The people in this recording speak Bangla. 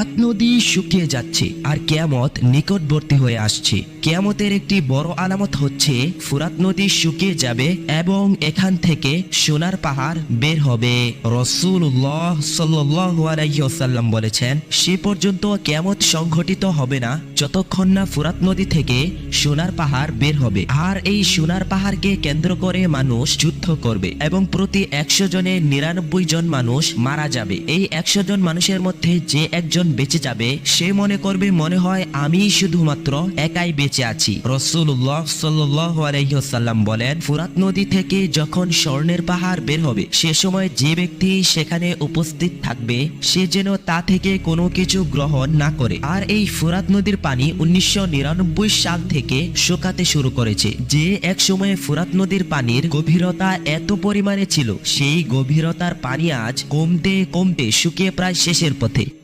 ফুরাত নদী শুকিয়ে যাচ্ছে আর কেয়ামত নিকটবর্তী হয়ে আসছে। কেয়ামতের একটি বড় আলামত হচ্ছে, ফুরাত নদী শুকিয়ে যাবে এবং এখান থেকে সোনার পাহাড় বের হবে। রসুল্লাহ সাল্লাম বলেছেন, সে পর্যন্ত কেয়ামত সংঘটিত হবে না যতক্ষণ না ফুরাত নদী থেকে সোনার পাহাড় বের হবে। আর এই সোনার পাহাড়কে কেন্দ্র করে মানুষ যুদ্ধ করবে এবং প্রতি একশো জনে নিরানব্বই জন মানুষ মারা যাবে। এই একশো জন মানুষের মধ্যে যে একজন বেঁচে যাবে, সে মনে করবে, মনে হয় আমি শুধুমাত্র একাই বেঁচে আছি। রসুল্লাহ সাল্লাম বলেন, ফুরাত নদী থেকে যখন স্বর্ণের পাহাড় বের হবে, সে সময় যে ব্যক্তি সেখানে উপস্থিত থাকবে, সে যেন তা থেকে কোনো কিছু গ্রহণ না করে। আর এই ফুরাত নদীর পানি উনিশশো নিরানব্বই সাল থেকে শুকাতে শুরু করেছে। যে এক সময়ে ফুরাত নদীর পানির গভীরতা এত পরিমাণে ছিল, সেই গভীরতার পানি আজ কমতে কমতে শুকিয়ে প্রায় শেষের পথে।